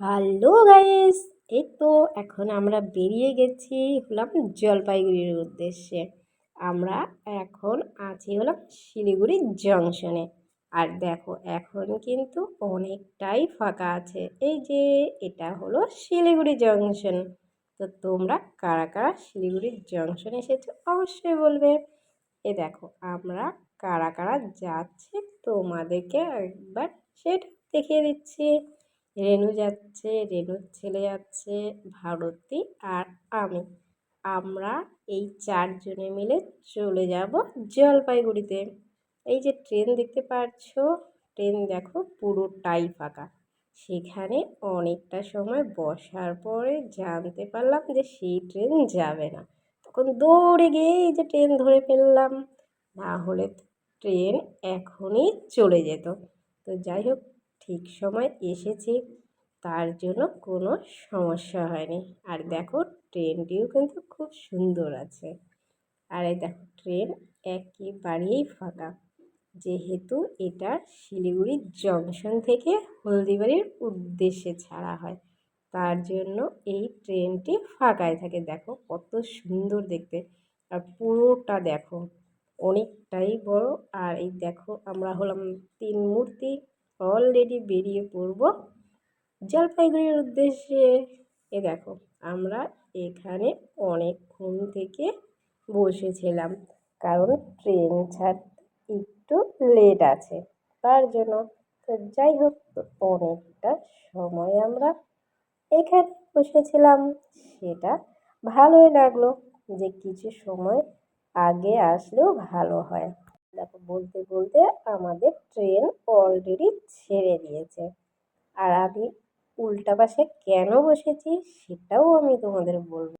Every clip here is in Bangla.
হ্যালো গাইস, এই তো এখন আমরা বেরিয়ে গেছি হলাম জলপাইগুড়ির উদ্দেশ্যে। আমরা এখন আছি হলাম শিলিগুড়ি জংশনে। আর দেখো, এখন কিন্তু অনেকটাই ফাঁকা আছে। এই যে, এটা হলো শিলিগুড়ি জংশন। তো তোমরা কারা কারা শিলিগুড়ি জংশন এসেছ অবশ্যই বলবে। এ দেখো, আমরা কারা কারা যাচ্ছি তোমাদেরকে একবার সেটা দেখিয়ে দিচ্ছি। রেনু যাচ্ছে, রেনুর ছেলে যাচ্ছে, ভারতী আর আমি। আমরা এই চারজনে মিলে চলে যাব জলপাইগুড়িতে। এই যে ট্রেন দেখতে পাচ্ছ ট্রেন দেখো পুরোটাই ফাঁকা। সেখানে অনেকটা সময় বসার পরে জানতে পারলাম যে সেই ট্রেন যাবে না। তখন দৌড়ে গিয়ে এই যে ট্রেন ধরে ফেললাম, না হলে ট্রেন এখনই চলে যেত। তো যাই হোক ঠিক সময় এসেছি, তার জন্য কোনো সমস্যা হয়নি। আর দেখো, ট্রেনটিও কিন্তু খুব সুন্দর আছে। আর এই দেখো, ট্রেন একেবারেই ফাঁকা। যেহেতু এটা শিলিগুড়ি জংশন থেকে হলদিবাড়ির উদ্দেশ্যে ছাড়া হয়, তার জন্য এই ট্রেনটি ফাঁকায় থাকে। দেখো, কত সুন্দর দেখতে। আর পুরোটা দেখো, অনেকটাই বড়। আর এই দেখো, আমরা হলাম তিন মূর্তি। অলরেডি বেরিয়ে পড়ব। জলপাইগুড়ির উদ্দেশ্যে, এ দেখো, আমরা এখানে অনেকক্ষণ থেকে বসেছিলাম, কারণ ট্রেন ছাড় একটু লেট আছে, তার জন্য। তো যাই হোক অনেকটা সময় আমরা এখানে বসেছিলাম, সেটা ভালোই লাগল যে কিছু সময় আগে আসলেও ভালো হয়। দেখো, বলতে বলতে আমাদের ট্রেন অলরেডি ছেড়ে দিয়েছে। আর আমি উল্টা পাশে কেন বসেছি সেটাও আমি তোমাদের বলব।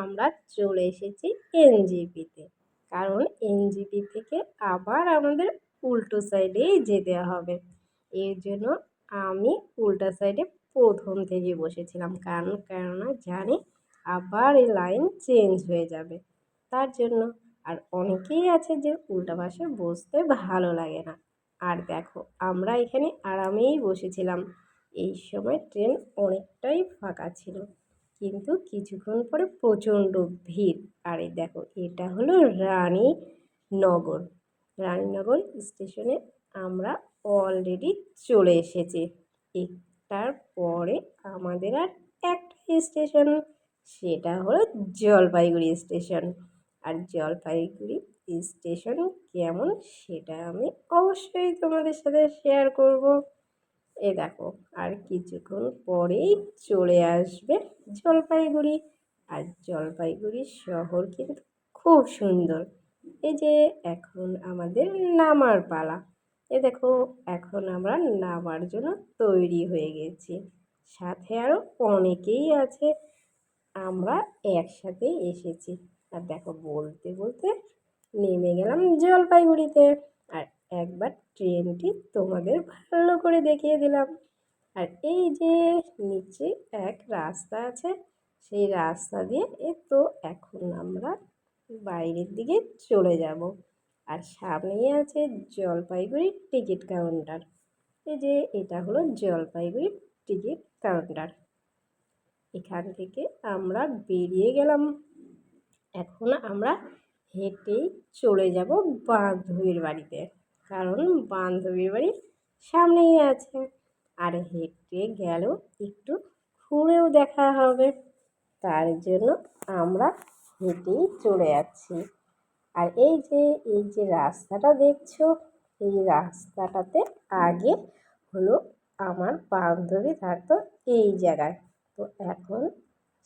আমরা চলে এসেছি এনজিপিতে কারণ এনজিপি থেকে আবার আমাদের উল্টো সাইডেই যেতে হবে। এর জন্য আমি উল্টা সাইডে প্রথম থেকে বসেছিলাম। কারণ, কেননা জানি আবার এই লাইন চেঞ্জ হয়ে যাবে। তার জন্য আর অনেকেই আছে যে উল্টা পাশে বসতে ভালো লাগে না। আর দেখো, আমরা এখানে আরামেই বসেছিলাম। এই সময় ট্রেন অনেকটাই ফাঁকা ছিল, কিন্তু কিছুক্ষণ পরে প্রচণ্ড ভিড়। আর এই দেখো, এটা হলো রানীনগর। রানীনগর স্টেশনে আমরা অলরেডি চলে এসেছি। একটার পরে আমাদের আর একটা স্টেশন, সেটা হলো জলপাইগুড়ি স্টেশন। আর জলপাইগুড়ি স্টেশন কেমন সেটা আমি অবশ্যই তোমাদের সাথে শেয়ার করব। এ দেখো, আর কিছুক্ষণ পরেই চলে আসবে জলপাইগুড়ি। আর জলপাইগুড়ি শহর কিন্তু খুব সুন্দর। এই যে এখন আমাদের নামার পালা। এ দেখো, এখন আমরা নামার জন্য তৈরি হয়ে গেছি। সাথে আরও অনেকেই আছে। আমরা একসাথেই এসেছি। আর দেখো বলতে বলতে নেমে গেলাম জলপাইগুড়িতে। আর একবার ট্রেনটি তোমাদের ভালো করে দেখিয়ে দিলাম। আর এই যে নিচে এক রাস্তা আছে, সেই রাস্তা দিয়ে এ তো এখন আমরা বাইরের দিকে চলে যাব। আর সামনেই আছে জলপাইগুড়ির টিকিট কাউন্টার। এই যে এটা হলো জলপাইগুড়ির টিকিট কাউন্টার। এখান থেকে আমরা বেরিয়ে গেলাম। এখন আমরা হেঁটেই চলে যাব বান্ধবীর বাড়িতে। কারণ বান্ধবীর বাড়ি সামনেই আছে। আর হেঁটে গেলেও একটু ঘুরেও দেখা হবে। তার জন্য আমরা হেঁটেই চলে যাচ্ছি। আর এই যে এই যে রাস্তাটা দেখছ, এই রাস্তাটাতে আগে হলো আমার বান্ধবী থাকতো এই জায়গায়। তো এখন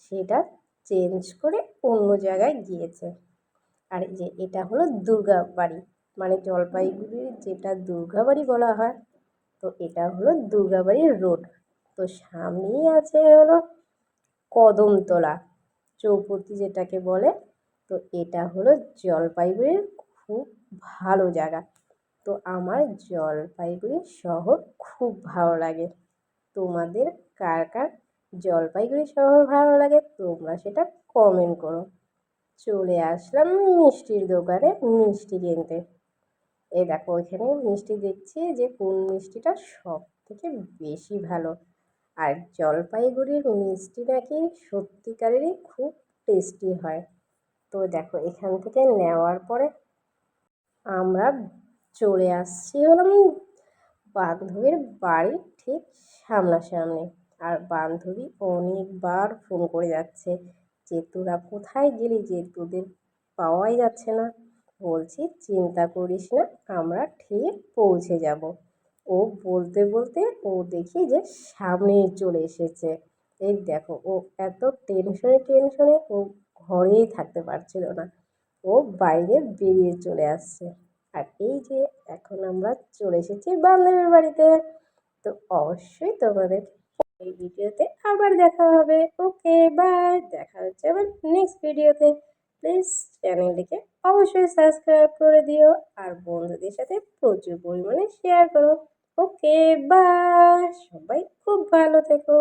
সেটা চেঞ্জ করে অন্য জায়গায় গিয়েছে। আর যে এটা হলো দুর্গা বাড়ি মানে জলপাইগুড়ির যেটা দুর্গাবাড়ি বলা হয়, তো এটা হলো দুর্গাবাড়ির রোড তো সামনেই আছে হলো কদমতলা, চৌপতি যেটাকে বলে, তো এটা হলো জলপাইগুড়ির খুব ভালো জায়গা। তো আমার জলপাইগুড়ি শহর খুব ভালো লাগে। তোমাদের কার কার জলপাইগুড়ি শহর ভালো লাগে, তোমরা সেটা কমেন্ট করো। চলে আসলাম মিষ্টির দোকানে মিষ্টি কিনতে। এই দেখো, এখানে মিষ্টি দেখছি যে কোন মিষ্টিটা সব থেকে বেশি ভালো। আর জলপাইগুড়ির মিষ্টি নাকি সত্যিকারেরই খুব টেস্টি হয়। তো দেখো, এখান থেকে নেওয়ার পরে আমরা চলে আসছি হলাম বান্ধবীর বাড়ির ঠিক সামনাসামনি। আর বান্ধবী অনেকবার ফোন করে যাচ্ছে যে তোরা কোথায় গেলি যে তোদের পাওয়াই যাচ্ছে না। বলছি, চিন্তা করিস না, আমরা ঠিক পৌঁছে যাব। ও বলতে বলতে ও দেখি যে সামনে চলে এসেছে। এই দেখো, ও এত টেনশনে টেনশনে ও ঘরেই থাকতে পারছিল না। ও বাইরে বেরিয়ে চলে আসছে। আর এই যে এখন আমরা চলে এসেছি বান্ধবীর বাড়িতে। তো অবশ্যই তোমাদের এই ভিডিওতে আবার দেখা হবে। ওকে বাই দেখা হচ্ছে আবার নেক্সট ভিডিওতে। প্লিজ চ্যানেলটিকে অবশ্যই সাবস্ক্রাইব করে দিও আর বন্ধুদের সাথে প্রচুর পরিমাণে শেয়ার করো। ওকে বা সবাই খুব ভালো থেকো।